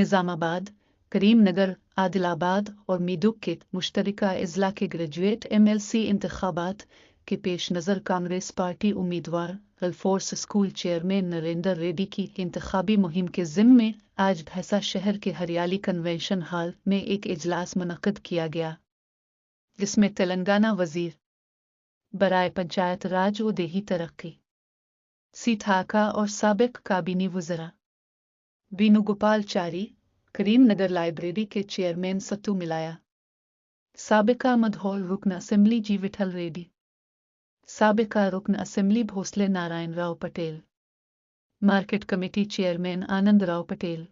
نظام آباد کریم نگر عادل آباد اور میدک کے مشترکہ اضلاع کے گریجویٹ ایم ایل سی انتخابات کے پیش نظر کانگریس پارٹی امیدوار الفورس اسکول چیئرمین نریندر ریڈی کی انتخابی مہم کے ذمے میں آج بھیسا شہر کے ہریالی کنونشن ہال میں ایک اجلاس منعقد کیا گیا، جس میں تلنگانہ وزیر، برائے پنچایت راج و دیہی ترقی، سی تھاکا اور سابق کابینی وزراء بینو گوپال چاری کریم نگر لائبریری کے چیئرمین ستو ملایا سابقہ مدھول رکن اسمبلی جی وٹھل ریڈی سابقہ رکن اسمبلی بھوسلے نارائن راؤ پٹیل مارکیٹ کمیٹی چیئرمین آنند راؤ پٹیل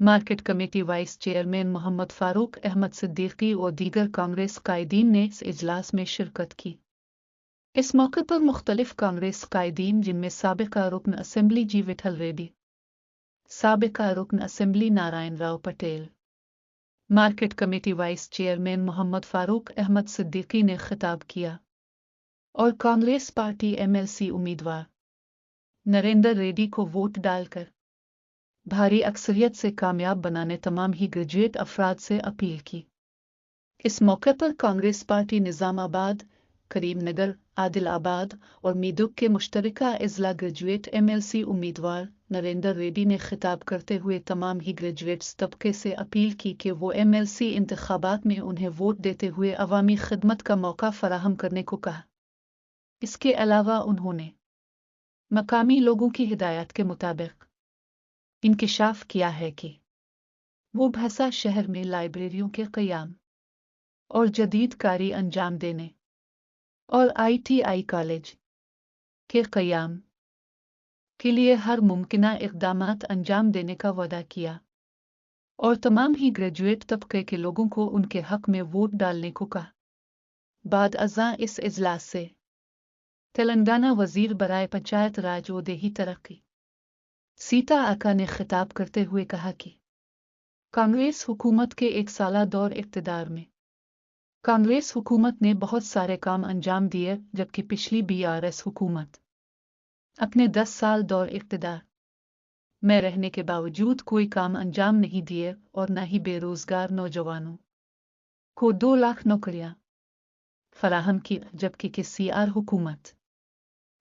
مارکیٹ کمیٹی وائس چیئرمین محمد فاروق احمد صدیقی اور دیگر کانگریس قائدین نے اس اجلاس میں شرکت کی۔ اس موقع پر مختلف کانگریس قائدین جن میں سابقہ رکن اسمبلی جی وٹھل ریڈی سابقہ رکن اسمبلی نارائن راؤ پٹیل۔ مارکیٹ کمیٹی وائس چیئرمین محمد فاروق احمد صدیقی نے خطاب کیا۔ اور کانگریس پارٹی ایم ایل سی امیدوار۔ نریندر ریڈی کو ووٹ ڈال کر۔ بھاری اکثریت سے کامیاب بنانے تمام ہی گریجویٹ افراد سے اپیل کی۔ اس موقع پر کانگریس پارٹی نظام آباد کریم نگر، عادل آباد اور میدک کے مشترکہ اضلاع گریجویٹ ایم ایل سی امیدوار نریندر ریڈی نے خطاب کرتے ہوئے تمام ہی گریجویٹس طبقے سے اپیل کی کہ وہ ایم ایل سی انتخابات میں انہیں ووٹ دیتے ہوئے عوامی خدمت کا موقع فراہم کرنے کو کہا۔ اس کے علاوہ انہوں نے مقامی لوگوں کی ہدایات کے مطابق انکشاف کیا ہے کہ وہ بھسا شہر میں لائبریریوں کے قیام اور جدید کاری انجام دینے۔ اور آئی ٹی آئی کالج کے قیام کے لیے ہر ممکنہ اقدامات انجام دینے کا وعدہ کیا اور تمام ہی گریجویٹ طبقے کے لوگوں کو ان کے حق میں ووٹ ڈالنے کو کہا۔ بعد ازاں اس اجلاس سے تلنگانہ وزیر برائے پنچایت راج و دیہی ترقی سیتا آکا نے خطاب کرتے ہوئے کہا کہ کانگریس حکومت کے ایک سالہ دور اقتدار میں کانگریس حکومت نے بہت سارے کام انجام دیے، جبکہ پچھلی بی آر ایس حکومت اپنے دس سال دور اقتدار میں رہنے کے باوجود کوئی کام انجام نہیں دیے اور نہ ہی بے روزگار نوجوانوں کو دو لاکھ نوکریاں فراہم کی، جبکہ کہ سی آر حکومت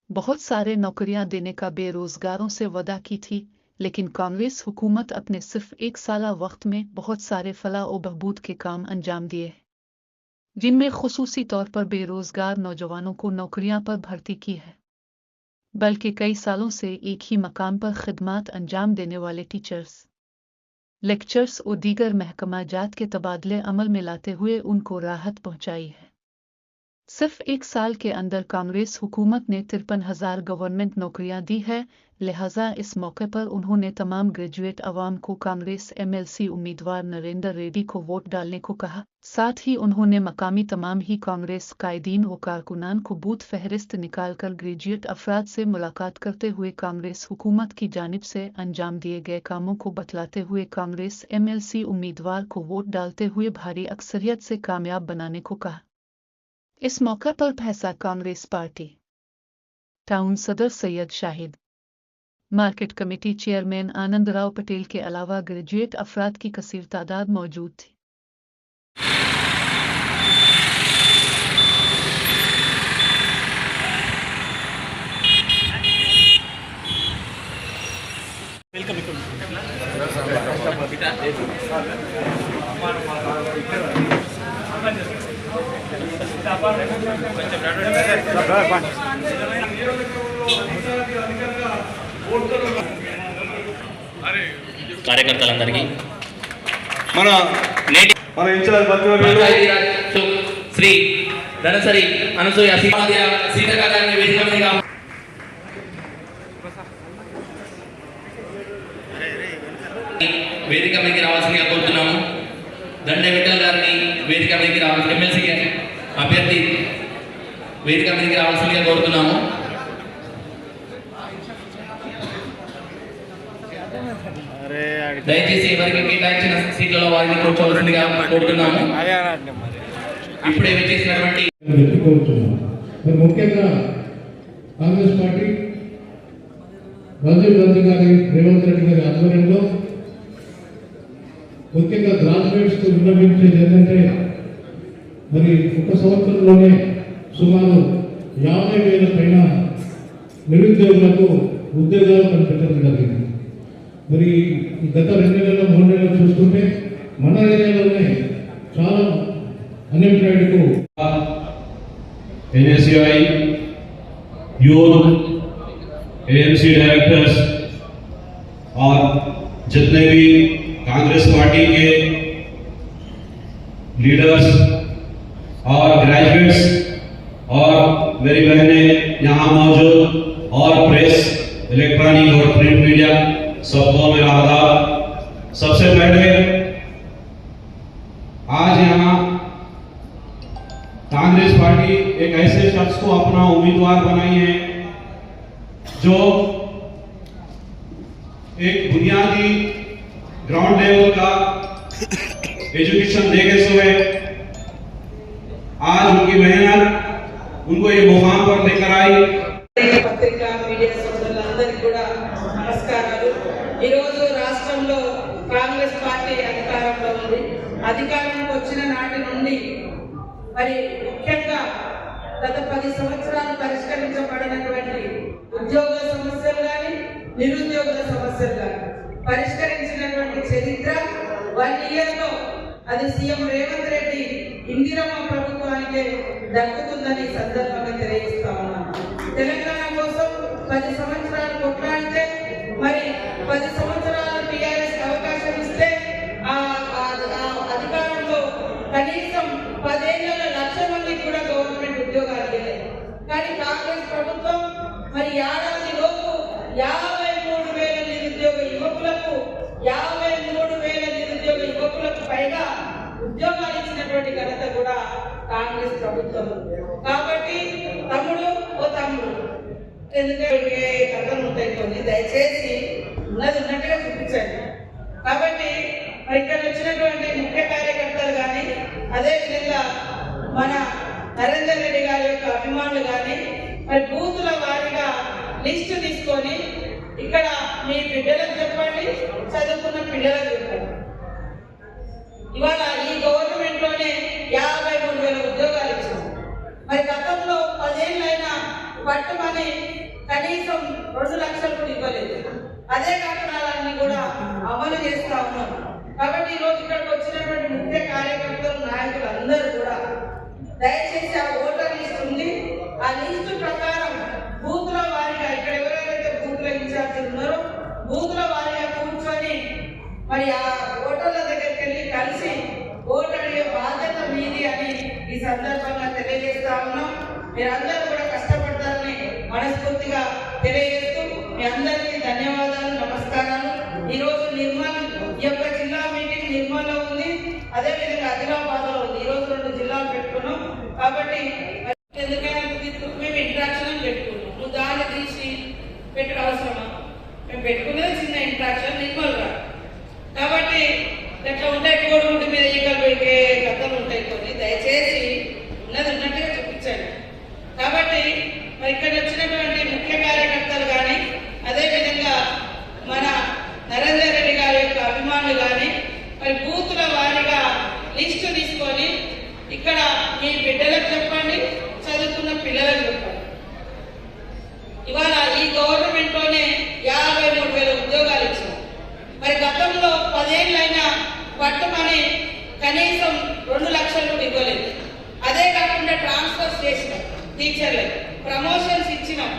بہت سارے نوکریاں دینے کا بے روزگاروں سے ودا کی تھی، لیکن کانگریس حکومت اپنے صرف ایک سالہ وقت میں بہت سارے فلاح و بہبود کے کام انجام دیے۔ جن میں خصوصی طور پر بے روزگار نوجوانوں کو نوکریاں پر بھرتی کی ہے۔ بلکہ کئی سالوں سے ایک ہی مقام پر خدمات انجام دینے والے ٹیچرز۔ لیکچرز اور دیگر محکمہ جات کے تبادلے عمل میں لاتے ہوئے ان کو راحت پہنچائی ہے۔ صرف ایک سال کے اندر کانگریس حکومت نے ترپن ہزار گورنمنٹ نوکریاں دی ہے لہذا اس موقع پر انہوں نے تمام گریجویٹ عوام کو کانگریس ایم ایل سی امیدوار نریندر ریڈی کو ووٹ ڈالنے کو کہا۔ ساتھ ہی انہوں نے مقامی تمام ہی کانگریس قائدین و کارکنان کو بوتھ فہرست نکال کر گریجویٹ افراد سے ملاقات کرتے ہوئے کانگریس حکومت کی جانب سے انجام دیے گئے کاموں کو بتلاتے ہوئے کانگریس ایم ایل سی امیدوار کو ووٹ ڈالتے ہوئے بھاری اکثریت سے کامیاب بنانے کو کہا۔ اس موقع پر پھیسا کانگریس پارٹی۔ ٹاؤن صدر سید شاہد۔ مارکیٹ کمیٹی چیئرمین آنند راؤ پٹیل کے علاوہ گریجویٹ افراد کی کثیر تعداد موجود تھی۔ Thank you. కార్యకర్తలందరికీ మన నేటి మన ఇన్ఛార్జ్ శ్రీ ధనసరి అనసూయ గారిని వేదిక మీదకి రావాల్సిందిగా కోరుతున్నాము. దండ విఠల్ గారిని వేదిక మీదకి రావాల్సి ఎమ్మెల్సీ అభ్యర్థి వేదిక మీదకి రావాల్సిందిగా కోరుతున్నాము. దయచేసి ఎవరికి కేటాయించిన సీట్లలో వారిని కూర్చోవలసిందిగా కోరుతున్నాము. ఇప్పుడే విచ్చేసినటువంటి ముఖ్యంగా కాంగ్రెస్ పార్టీ రాజీవ్ గాంధీ గారి రేవంత్ రెడ్డి గారి ఆధ్వర్యంలో ముఖ్యంగా గ్రాడ్యుయేట్స్ గ్రాడ్యుయేట్స్కి విన్నవించేది ఏంటంటే మరి ఒక సంవత్సరంలోనే సుమారు యాభై వేల పైన నిరుద్యోగులకు ఉద్యోగాలు కనిపించడం జరిగింది. మరి గత రెండు నెలల మూడు నెలలు చూసుకుంటే మన ఏరియాలోనే చాలా అన్ఎంప్లాయిడ్కు ఎన్ఎస్యుఐ యూత్ ఏఎంసీ డైరెక్టర్స్ ఆర్ جتنے بھی کانگریس پارٹی کے لیڈرز اور گریجویٹس اور میری بہنیں یہاں موجود اور پریس، الیکٹرانک اور پرنٹ میڈیا، سب کو میرا آداب۔ سب سے پہلے آج یہاں کانگریس پارٹی ایک ایسے شخص کو اپنا امیدوار بنائی ہے جو एक बुनियादी ग्राउंड लेवल का एजुकेशन देखे हुए आज उनकी मेहनत उनको ये मुकाम पर लेकर आई పత్రికా మీడియా సోదరులందరికీ కూడా నమస్కారాలు ఈరోజు రాష్ట్రంలో కాంగ్రెస్ పార్టీ అధికారంలో ఉంది అధికారంలోకి వచ్చిన నాటి నుండి మరి ముఖ్యంగా గత పది సంవత్సరాలు పరిష్కరించబడినటువంటి ఉద్యోగ సమస్యలు కానీ నిరుద్యోగుల సమస్యలు పరిష్కరించినటువంటి చరిత్ర వన్ ఇయర్లో అది సీఎం రేవంత్ రెడ్డి ఇందిరమ్మ ప్రభుత్వానికే దక్కుతుందని సందర్భంగా తెలియజేస్తా ఉన్నాను. తెలంగాణ కోసం పది సంవత్సరాలు కొట్లాడితే మరి పది సంవత్సరాలు టీఆర్ఎస్ అవకాశం ఇస్తే ఆ ఆ- ఆ అధికారంలో కనీసం పదేళ్ళ లక్ష మందికి కూడా గవర్నమెంట్ ఉద్యోగాలు ఇవ్వలేదు కానీ కాంగ్రెస్ ప్రభుత్వం మరి ఏడాది లోపు యాభై మూడు వేల నిరుద్యోగ యువకులకు యాభై మూడు వేల నిరుద్యోగ యువకులకు పైగా ఉద్యోగాలు ఇచ్చినటువంటి ఘనత కూడా కాంగ్రెస్ ప్రభుత్వం. కాబట్టి తమ్ముడు ఓ తమ్ముడు ఎందుకంటే కథలు ఉంటాయి కొన్ని దయచేసి ఉన్నది ఉన్నట్టుగా చూపించండి. కాబట్టి మరి ఇక్కడ వచ్చినటువంటి ముఖ్య కార్యకర్తలు కానీ అదే విధంగా మన నరేందర్ రెడ్డి గారి యొక్క అభిమానులు కానీ మరి బూతుల వారిగా లిస్టు తీసుకొని ఇక్కడ మీ బిడ్డలకు చెప్పండి చదువుకున్న పిల్లలకు చెప్పండి. ఇవాళ ఈ గవర్నమెంట్లోనే యాభై మూడు వేల ఉద్యోగాలు ఇచ్చింది. మరి గతంలో పదేళ్ళైనా పట్టుమని కనీసం రెండు లక్షలు కూడా ఇవ్వలేదు. అదే కారణాలన్నీ కూడా అమలు చేస్తా ఉన్నాం కాబట్టి ఈరోజు రోజు ఇక్కడికి వచ్చినటువంటి ముఖ్య కార్యకర్తలు నాయకులు అందరూ కూడా దయచేసి ఆ ఓటర్ లిస్ట్ ఉంది. ఆ లిస్టు ప్రకారం బూతుల వారిగా ఇక్కడ ఎవరు బూతుల వారిగా కూర్చొని మరి ఆ ఓటర్ల దగ్గరికి వెళ్ళి కలిసి ఓటు అడిగే బాధ్యత మీది అని ఈ సందర్భంగా తెలియజేస్తా ఉన్నాం. మీరందరూ కూడా కష్టపడతారని మనస్ఫూర్తిగా తెలియజేస్తూ మీ అందరికీ ధన్యవాదాలు నమస్కారాలు. ఈరోజు నిర్మల్ ఈ యొక్క జిల్లా మీటింగ్ నిర్మల్లో ఉంది. అదేవిధంగా ఆదిలాబాద్లో ఉంది. ఈరోజు రెండు జిల్లాలు పెట్టుకున్నాం. కాబట్టి పెట్టుకున్నది చిన్న ఇంట్రాక్షన్ నిర్మల్గా కాబట్టి ఇట్లా ఉంటాయి కోడిగుడ్డు మీద ఈగలు పెట్టే కథలు ఉంటాయి కొన్ని. దయచేసి ఉన్నది ఉన్నట్టుగా చూపించండి. కాబట్టి మరి ఇక్కడ వచ్చినటువంటి ముఖ్య కార్యకర్తలు కానీ అదేవిధంగా మన నరేంద్ర రెడ్డి గారి యొక్క అభిమానులు కానీ మరి బూతుల వారిగా లిస్టు తీసుకొని ఇక్కడ మీ బిడ్డలకు చెప్పండి చదువుకున్న పిల్లలకు చెప్పండి. ఇవాళ ఈ గవర్నమెంట్లోనే యాభై మూడు వేల ఉద్యోగాలు ఇచ్చింది మరి గతంలో పదేళ్ళైనా పట్టుమని కనీసం రెండు లక్షలు కూడా ఇవ్వలేదు. అదే కాకుండా ట్రాన్స్ఫర్స్ చేసినాం టీచర్లకు ప్రమోషన్స్ ఇచ్చినాం.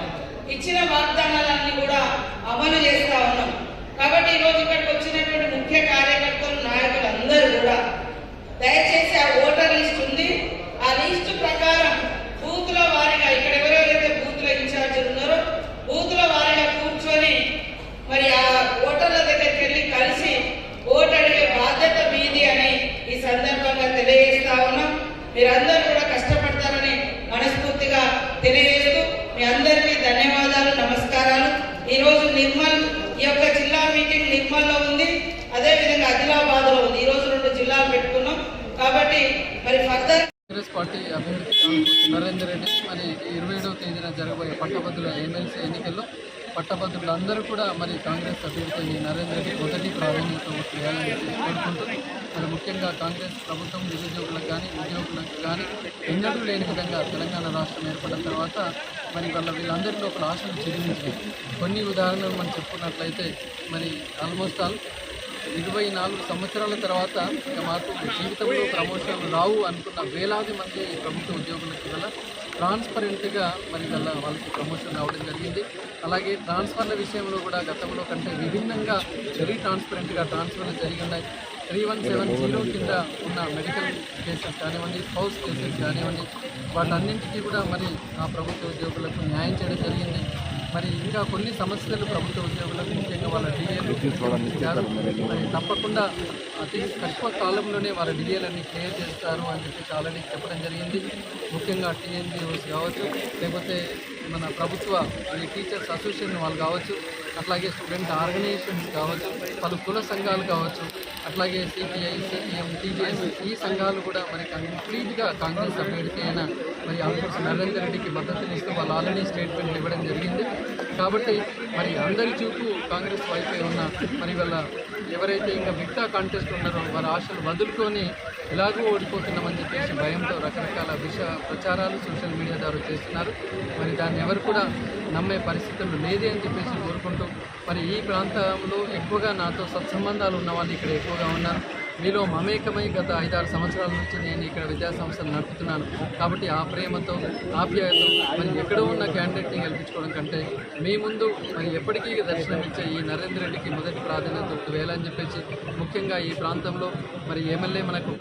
ఇచ్చిన వాగ్దానాలన్నీ కూడా అమలు చేస్తా ఉన్నాం కాబట్టి ఈ రోజు ఇక్కడికి వచ్చినటువంటి ముఖ్య కార్యకర్తలు నాయకులు అందరూ కూడా దయచేసి ఆ ఓటర్ లిస్ట్ ఉంది ఆ లిస్టు ప్రకారం బూతుల వారిగా ఇక్కడ ఎవరెవరైతే బూతుల ఇన్ఛార్జీలు ఉన్నారో బూతుల వారిగా కూర్చొని మరి ఆ ఓటర్ల దగ్గరికి వెళ్ళి కలిసి ఓటు అడిగే బాధ్యత మీది అని ఈ సందర్భంగా తెలియజేస్తా ఉన్నాం మీరందరూ కూడా కష్టపడతారని మనస్ఫూర్తిగా తెలియజేస్తూ మీ అందరికీ ధన్యవాదాలు నమస్కారాలు. ఈరోజు నిర్మల్ ఈ యొక్క జిల్లా మీటింగ్ నిర్మల్లో ఉంది. అదేవిధంగా ఆదిలాబాద్లో ఉంది ఈరోజు రెండు జిల్లాలు పెట్టుకున్నాం. కాబట్టి మరి ఫర్దర్ కాంగ్రెస్ పార్టీ అభ్యర్థి నరేందర్ రెడ్డి మరి ఇరవై ఏడవ తేదీన జరగబోయే పట్టభద్రుల ఎమ్మెల్సీ ఎన్నికల్లో పట్టభద్రులందరూ కూడా మరి కాంగ్రెస్ అభ్యర్థి నరేంద్ర రెడ్డి మొదటి ప్రాధాన్యత ఓట్లు కోరుకుంటూ మరి ముఖ్యంగా కాంగ్రెస్ ప్రభుత్వం నిరుద్యోగులకు కానీ ఉద్యోగులకు కానీ ఎన్నడూ లేని విధంగా తెలంగాణ రాష్ట్రం ఏర్పడిన తర్వాత మరి వాళ్ళ వీళ్ళందరిలో ఒక ఆశలు చిగురించినాయి కొన్ని ఉదాహరణలు మనం చెప్పుకున్నట్లయితే మరి ఆల్మోస్ట్ ఆల్ ఇరవై నాలుగు సంవత్సరాల తర్వాత ఇక మాకు జీవితంలో ప్రమోషన్లు రావు అనుకున్న వేలాది మంది ప్రభుత్వ ఉద్యోగులకి వల్ల ట్రాన్స్పరెంట్గా మరి గల వాళ్ళకి ప్రమోషన్ రావడం జరిగింది. అలాగే ట్రాన్స్ఫర్ల విషయంలో కూడా గతంలో కంటే విభిన్నంగా వెరీ ట్రాన్స్పరెంట్గా ట్రాన్స్ఫర్లు జరిగి ఉన్నాయి త్రీ వన్ సెవెన్ జీరో కింద ఉన్న మెడికల్ కేసెస్ కానివ్వండి స్పౌస్ కేసెస్ కానివ్వండి వాటన్నింటికీ కూడా మరి ఆ ప్రభుత్వ ఉద్యోగులకు న్యాయం చేయడం జరిగింది. మరి ఇంకా కొన్ని సమస్యలు ప్రభుత్వ ఉద్యోగులకు ముఖ్యంగా వాళ్ళ డిఏలు మరి తప్పకుండా అతి తక్కువ కాలంలోనే వాళ్ళ డిఏలన్నీ క్లియర్ చేస్తారు అని చెప్పేసి ఆల్రెడీ చెప్పడం జరిగింది. ముఖ్యంగా టీఎన్జిఓస్ కావచ్చు లేకపోతే మన ప్రభుత్వ ఈ టీచర్స్ అసోసియేషన్ వాళ్ళు కావచ్చు అట్లాగే స్టూడెంట్ ఆర్గనైజేషన్స్ కావచ్చు పలు కుల సంఘాలు కావచ్చు అట్లాగే సిపిఐ సిపిఎం టీజేఎస్ ఈ సంఘాలు కూడా మరి కంప్లీట్గా కాంగ్రెస్ అభ్యర్థి అయిన మరి ఆఫీస్ నరేందర్ రెడ్డికి మద్దతునిస్తూ వాళ్ళు ఆల్రెడీ స్టేట్మెంట్ ఇవ్వడం జరిగింది. కాబట్టి మరి అందరి చూపు కాంగ్రెస్ వైపే ఉన్న మరి వాళ్ళ ఎవరైతే ఇంకా మిగతా కాంటెస్ట్ ఉన్నారో వారి ఆశలు వదులుకొని ఎలాగో ఓడిపోతున్నామని చెప్పేసి భయంతో రకరకాల విష ప్రచారాలు సోషల్ మీడియా ద్వారా చేస్తున్నారు. మరి దాన్ని ఎవరు కూడా నమ్మే పరిస్థితులు లేదే అని చెప్పేసి కోరుకుంటూ మరి ఈ ప్రాంతంలో ఎక్కువగా నాతో సత్సంబంధాలు ఉన్న వాళ్ళు ఇక్కడ ఎక్కువగా ఉన్నారు. మీలో మమేకమై గత ఐదారు సంవత్సరాల నుంచి నేను ఇక్కడ విద్యా సంస్థలు నడుపుతున్నాను. కాబట్టి ఆ ప్రేమతో ఆప్యాయతో మరి ఎక్కడో ఉన్న క్యాండిడేట్ని గెలిపించుకోవడం కంటే మీ ముందు మరి ఎప్పటికీ దర్శనమిచ్చే ఈ నరేంద్ర రెడ్డికి మొదటి ప్రాధాన్యత వేయాలని చెప్పేసి ముఖ్యంగా ఈ ప్రాంతంలో మరి ఎమ్మెల్యే మనకు